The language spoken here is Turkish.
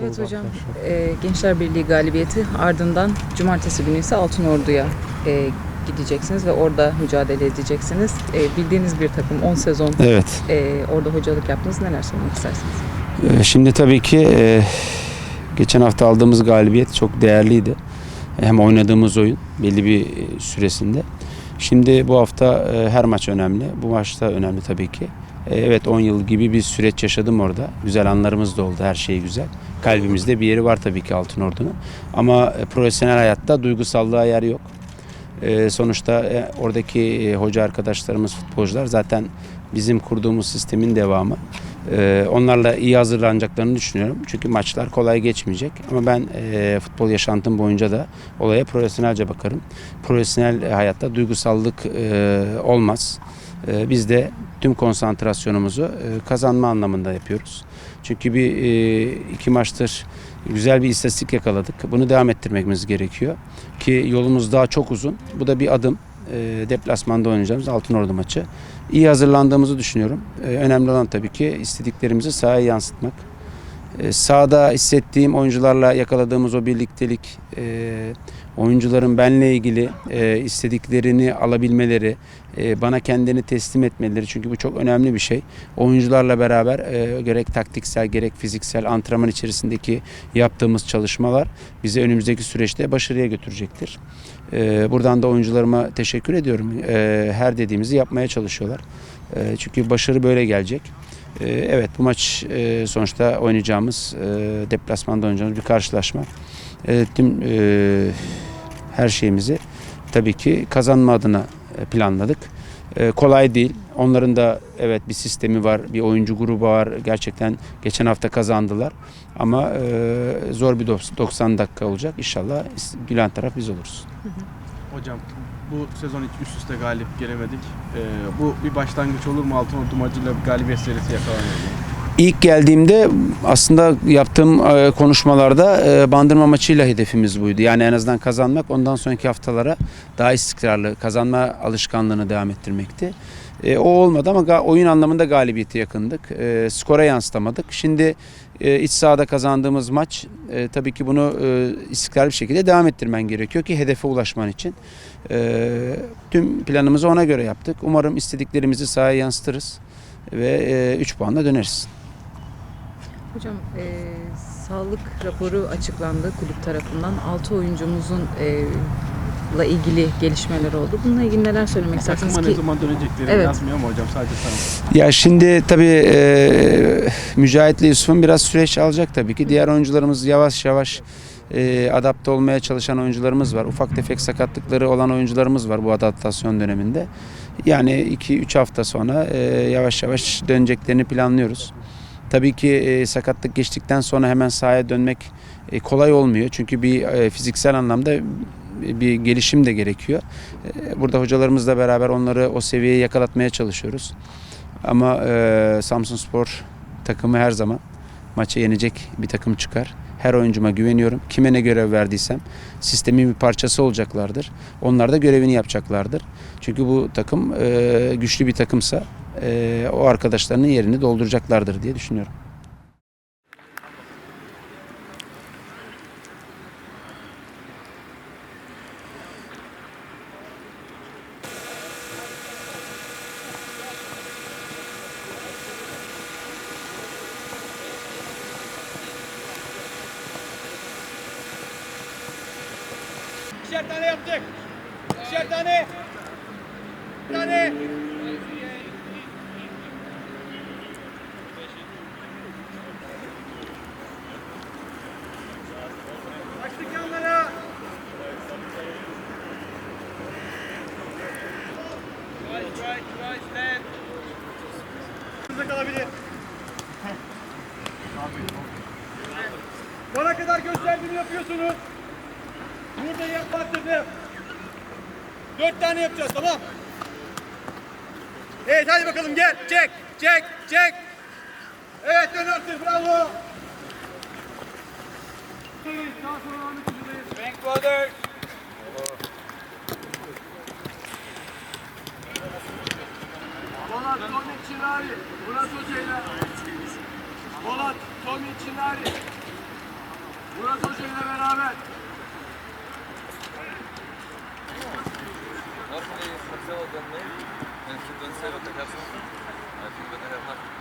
Evet hocam, e, Gençler Birliği galibiyeti ardından cumartesi günü ise Altınordu'ya e, gideceksiniz ve orada mücadele edeceksiniz. E, bildiğiniz bir takım 10 sezon Evet. e, orada hocalık yaptınız. Neler söylemek istersiniz? Ee, Şimdi tabii ki e, geçen hafta aldığımız galibiyet çok değerliydi. Hem oynadığımız oyun belli bir e, süresinde. Şimdi bu hafta e, her maç önemli. Bu maçta önemli tabii ki. E, Evet 10 yıl gibi bir süreç yaşadım orada. Güzel anlarımız da oldu. Her şey güzel. Kalbimizde bir yeri var tabii ki Altınordu'nun. Ama e, profesyonel hayatta duygusallığa yer yok. E, Sonuçta oradaki hoca arkadaşlarımız, futbolcular zaten bizim kurduğumuz sistemin devamı. Onlarla iyi hazırlanacaklarını düşünüyorum. Çünkü maçlar kolay geçmeyecek. Ama ben futbol yaşantım boyunca da olaya profesyonelce bakarım. Profesyonel hayatta duygusallık olmaz. E, biz de tüm konsantrasyonumuzu e, kazanma anlamında yapıyoruz. Çünkü bir e, iki maçtır güzel bir istatistik yakaladık. Bunu devam ettirmemiz gerekiyor. Ki yolumuz daha çok uzun. Bu da bir adım. E, deplasmanda oynayacağımız Altınordu maçı. İyi hazırlandığımızı düşünüyorum. Ee, önemli olan tabii ki istediklerimizi sahaya yansıtmak. Ee, sahada hissettiğim oyuncularla yakaladığımız o birliktelik, oyuncuların benle ilgili e, istediklerini alabilmeleri, e, bana kendini teslim etmeleri çünkü bu çok önemli bir şey. Oyuncularla beraber e, gerek taktiksel gerek fiziksel antrenman içerisindeki yaptığımız çalışmalar bizi önümüzdeki süreçte başarıya götürecektir. E, buradan da oyuncularıma teşekkür ediyorum. E, her dediğimizi yapmaya çalışıyorlar. E, çünkü başarı böyle gelecek. E, evet bu maç e, sonuçta oynayacağımız, e, deplasmanda oynayacağımız bir karşılaşma. E, tüm e, her şeyimizi tabii ki kazanma adına e, planladık. E, kolay değil. Onların da evet bir sistemi var, bir oyuncu grubu var. Gerçekten geçen hafta kazandılar. Ama e, zor bir dos- 90 dakika olacak. İnşallah gülen taraf biz oluruz. Hocam bu sezon hiç üst üste galip gelemedik. Ee, bu bir başlangıç olur mu Altınordu maçıyla bir galibiyet serisi yakalanır mı? İlk geldiğimde aslında yaptığım e, konuşmalarda e, bandırma maçıyla hedefimiz buydu. Yani en azından kazanmak ondan sonraki haftalara daha istikrarlı kazanma alışkanlığını devam ettirmekti. E, o olmadı ama oyun anlamında galibiyete yakındık. E, skora yansıtamadık. Şimdi e, iç sahada kazandığımız maç tabii ki bunu istikrarlı bir şekilde devam ettirmen gerekiyor ki hedefe ulaşman için. Tüm planımızı ona göre yaptık. Umarım istediklerimizi sahaya yansıtırız ve 3 puanla döneriz. Hocam, e, sağlık raporu açıklandı kulüp tarafından. 6 oyuncumuzun e, la ilgili gelişmeler oldu. Bununla ilgili neler söylemek istersiniz Takıma ne ki? zaman dönecekleri Evet. yazmıyor ama hocam sadece sana. Ya şimdi tabii e, Mücahit'le Yusuf'un biraz süreç alacak tabii ki. Diğer oyuncularımız yavaş yavaş e, adapte olmaya çalışan oyuncularımız var. Ufak tefek sakatlıkları olan oyuncularımız var bu adaptasyon döneminde. Yani 2-3 hafta sonra e, yavaş yavaş döneceklerini planlıyoruz. Tabii ki e, sakatlık geçtikten sonra hemen sahaya dönmek e, kolay olmuyor. Çünkü bir e, fiziksel anlamda bir gelişim de gerekiyor. E, Burada hocalarımızla beraber onları o seviyeye yakalatmaya çalışıyoruz. Ama e, Samsun Spor takımı her zaman maça yenecek bir takım çıkar. Her oyuncuma güveniyorum. Kime ne görev verdiysem sistemin bir parçası olacaklardır. Onlar da görevini yapacaklardır. Çünkü bu takım e, güçlü bir takımsa e, o arkadaşlarının yerini dolduracaklardır diye düşünüyorum. İkişer tane yaptık. İkişer tane. Bir tane. Right, right, kalabilir. Bana kadar gösterdiğini yapıyorsunuz. Burada yapmak dedim. Dört tane yapacağız tamam. Evet hadi bakalım gel. Çek, çek, çek. Evet dön bravo. Evet, sağ sola Ahmet Hoca'dayız. Çinari. Murat Hoca ile beraber. Normally it's a cell than me, and he don't say what I have. I think that I have nothing.